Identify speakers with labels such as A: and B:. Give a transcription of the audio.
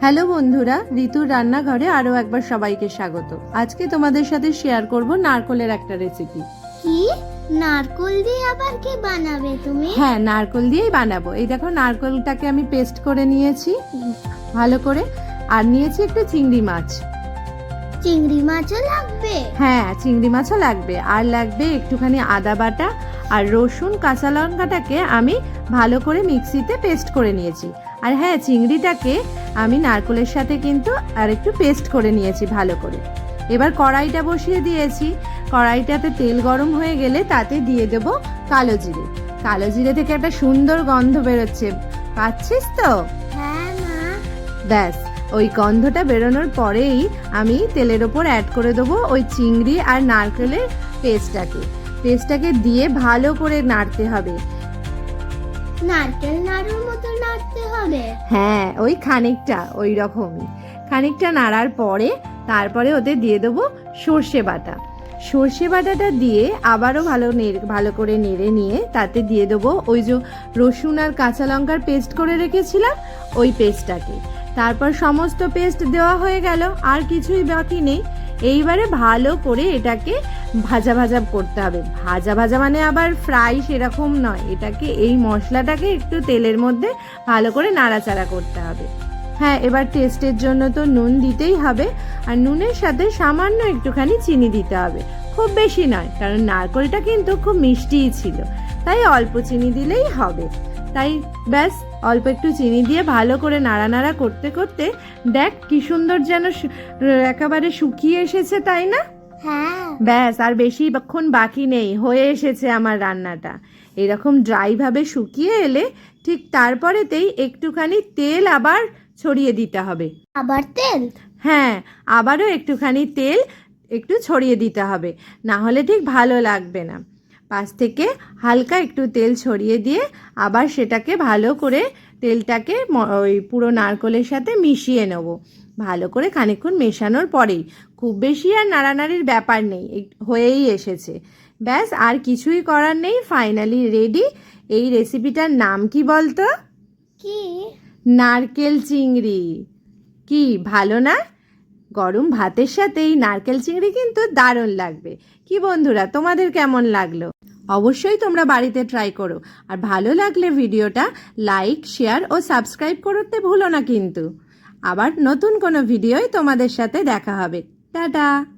A: Hello বন্ধুরা ঋতুর রান্নাঘরে আরও একবার সবাইকে স্বাগত। আজকে তোমাদের সাথে শেয়ার করব নারকলের একটা রেসিপি
B: কি? নারকল দিয়ে আবার কি বানাবে তুমি?
A: হ্যাঁ নারকল দিয়েই বানাবো। এই দেখো নারকলটাকে আমি পেস্ট করে নিয়েছি ভালো করে। আর নিয়েছি একটু চিংড়ি মাছ।
B: চিংড়ি মাছও লাগবে?
A: হ্যাঁ চিংড়ি মাছও লাগবে। আর লাগবে একটুখানি আদা বাটা আর রসুন কাঁচা লঙ্কাটাকে আমি ভালো করে মিক্সিতে পেস্ট করে নিয়েছি। আর হ্যাঁ চিংড়িটাকে আমি নারকলের সাথে কিন্তু আর একটু পেস্ট করে নিয়েছি ভালো করে। এবার কড়াইটা বসিয়ে দিয়েছি। কড়াইটাতে তেল গরম হয়ে গেলে তাতে দিয়ে দেবো কালো জিরে। কালো জিরে থেকে একটা সুন্দর গন্ধ বেরোচ্ছে পাচ্ছিস তো?
B: হ্যাঁ
A: ব্যাস ওই গন্ধটা বেরোনোর পরেই আমি তেলের ওপর অ্যাড করে দেবো ওই চিংড়ি আর নারকেলের পেস্টটাকে পেস্টটাকে দিয়ে ভালো করে নাড়তে হবে।
B: নারকেল নাড়ুর মতো নাড়তে হবে।
A: হ্যাঁ ওই খানিকটা, ওই রকমই। খানিকটা নাড়ার পরে তারপরে ওতে দিয়ে দেবো সর্ষে বাটা। সর্ষে বাটাটা দিয়ে আবারও ভালো নেড়ে, ভালো করে নেড়ে নিয়ে তাতে দিয়ে দেবো ওই যে রসুন আর কাঁচা লঙ্কার পেস্ট করে রেখেছিলাম, ওই পেস্টটাকে। তারপর সমস্ত পেস্ট দেওয়া হয়ে গেল, আর কিছুই বাকি নেই। এইবারে ভালো করে এটাকে ভাজা ভাজা করতে হবে। ভাজা ভাজা মানে আবার ফ্রাই সেরকম নয়। এটাকে এই মশলাটাকে একটু তেলের মধ্যে ভালো করে নাড়াচাড়া করতে হবে। হ্যাঁ এবার টেস্টের জন্য তো নুন দিতেই হবে। আর নুনের সাথে সামান্য একটুখানি চিনি দিতে হবে। খুব বেশি নয়, কারণ নারকলটা কিন্তু খুব মিষ্টিই ছিল। তাই অল্প চিনি দিলেই হবে। তাই ব্যাস অল্প একটু চিনি দিয়ে ভালো করে নাড়া নাড়া করতে করতে দেখ কি সুন্দর যেন একেবারে শুকিয়ে এসেছে তাই না?
B: হ্যাঁ।
A: ব্যাস আর বেশিক্ষণ বাকি নেই হয়ে এসেছে আমার রান্নাটা। এরকম ড্রাইভাবে শুকিয়ে এলে ঠিক তারপরেতেই একটুখানি তেল আবার ছড়িয়ে দিতে হবে।
B: আবার তেল?
A: হ্যাঁ আবারও একটুখানি তেল একটু ছড়িয়ে দিতে হবে। না হলে ঠিক ভালো লাগবে না। পাশ থেকে হালকা একটু তেল ছড়িয়ে দিয়ে আবার সেটাকে ভালো করে তেলটাকে ওই পুরো নারকলের সাথে মিশিয়ে নেব। ভালো করে খানিকক্ষণ মেশানোর পরেই। খুব বেশি আর নাড়ানাড়ির ব্যাপার নেই হয়েই এসেছে। ব্যাস আর কিছুই করার নেই ফাইনালি রেডি। এই রেসিপিটার নাম কি বলতো?
B: কি?
A: নারকেল চিংড়ি। কি ভালো না? গরম ভাতের সাথে এই নারকেল চিংড়ি কিন্তু দারুণ লাগবে। কি বন্ধুরা, তোমাদের কেমন লাগল? অবশ্যই তোমরা বাড়িতে ট্রাই করো। আর ভালো লাগলে ভিডিওটা লাইক শেয়ার ও সাবস্ক্রাইব করতে ভুলো না কিন্তু। আবার নতুন কোনো ভিডিওয় তোমাদের সাথে দেখা হবে। টাটা!